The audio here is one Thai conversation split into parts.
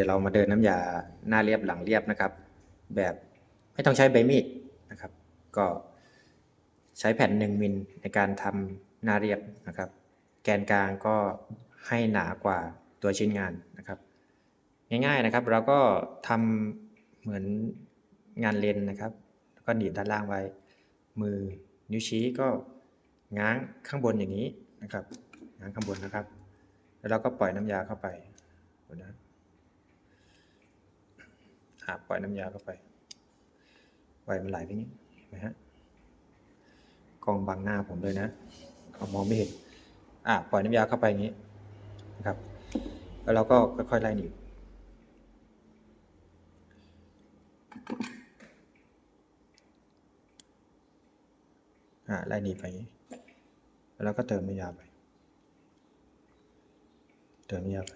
ดี๋ยวเรามาเดินน้ำยาหน้าเรียบหลังเรียบนะครับ แบบไม่ต้องใช้ใบมีดนะครับ ก็ใช้แผ่น1มิลในการทำหน้าเรียบนะครับ แกนกลางก็ให้หนากว่าตัวชิ้นงานนะครับ ง่ายๆนะครับ เราก็ทำเหมือนงานเลนนะครับ แล้วก็หนีบด้านล่างไว้ มือนิ้วชี้ก็ง้างข้างบนอย่างนี้นะครับง้างข้างบนนะครับ แล้วเราก็ปล่อยน้ำยาเข้าไปดูนะ อ่าปล่อยน้ำยาเข้าไปปมันไหลไปงนี้เห็นไหมฮะกองบังหน้าผมเลยนะเอามองไม่เห็นอ่าปล่อยน้ำยาเข้าไปอย่างนี้นะครับ แล้วเราก็ค่อยๆไล่หนีบอ่าไล่หนีไปงี้แล้วก็เติมน้ำยาไป เติมน้ำยาไป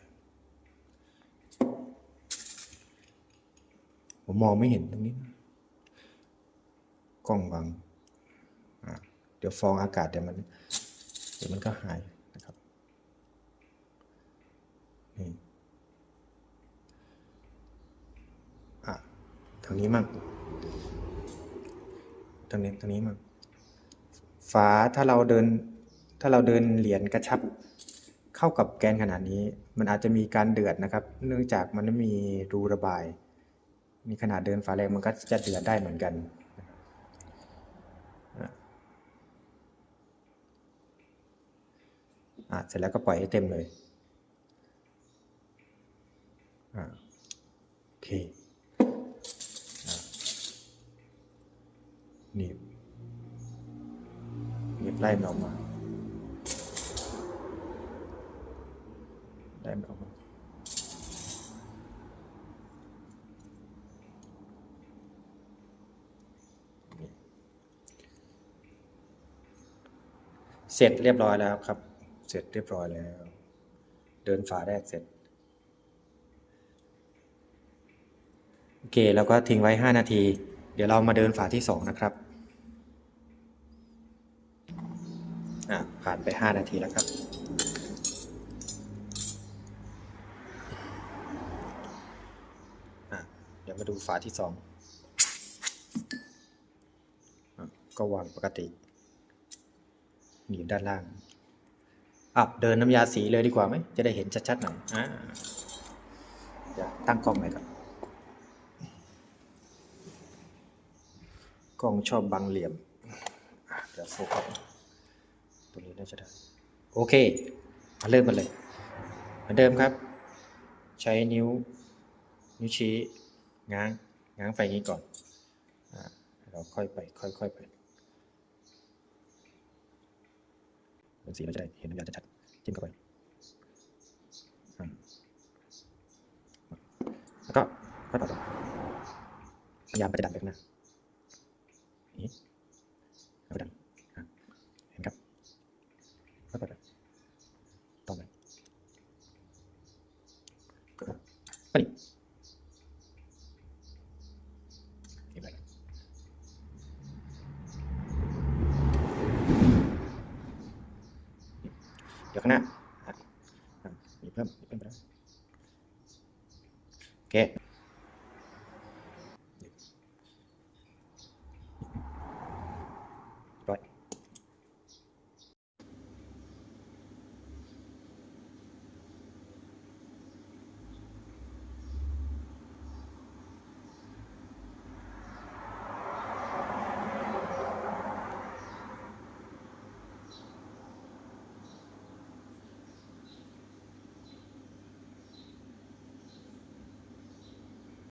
ผมมองไม่เห็นตรงนี้นะกล้องบังอ่าเดี๋ยวฟองอากาศเดี๋ยวมัน เดี๋ยวมันก็หายนะครับนี่อะทางนี้มั่งทางนี้ทางนี้มั่งฝาถ้าเราเดิน ถ้าเราเดินเหรียญกระชับเข้ากับแกนขนาดนี้ มันอาจจะมีการเดือดนะครับ เนื่องจากมันไม่มีรูระบาย มีขนาดเดินฝาแรงมันก็จะเดือดได้เหมือนกันอะเสร็จแล้วก็ปล่อยให้เต็มเลยอะโอเคอะหนีบหนีบไล่มันออกมา ได้มันออกมา เสร็จเรียบร้อยแล้วครับ เสร็จเรียบร้อยแล้ว เดินฝาแรกเสร็จโอเคแล้วก็ทิ้งไว้ 5 นาที เดี๋ยวเรามาเดินฝาที่ 2 นะครับอะผ่านไป 5 นาทีแล้วครับอะเดี๋ยวมาดูฝาที่2อะก็วางปกติ หนีบด้านล่างอะเดินน้ำยาสีเลยดีกว่าไหม จะได้เห็นชัดๆหน่อยอ่าเดี๋ยวตั้งกล้องหม่ก่อนกล้องชอบบังเหลี่ยมเดี๋ยวโฟกัสตรงนี้น่าจะได้ โอเค มาเริ่มกันเลย เหมือนเดิมครับ ใช้นิ้ว นิ้วชี้ ง้าง ง้างไปนี้ก่อนอ่าเราค่อยไป ค่อยๆไป เป็นสีเราจะได้เห็นน้ำยาชัดๆจิ้มเข้าไปแล้วก็ค่อยปรับพยายามไปดันไปข้างหน้านี้แล้วดันเห็นครับค่อยปรับต่อไปก็ก็นี่เห็นไหม เดี๋ยวข้างหน้าอะอะมีเพิ่มมีเพิ่มไปแล้วโอเค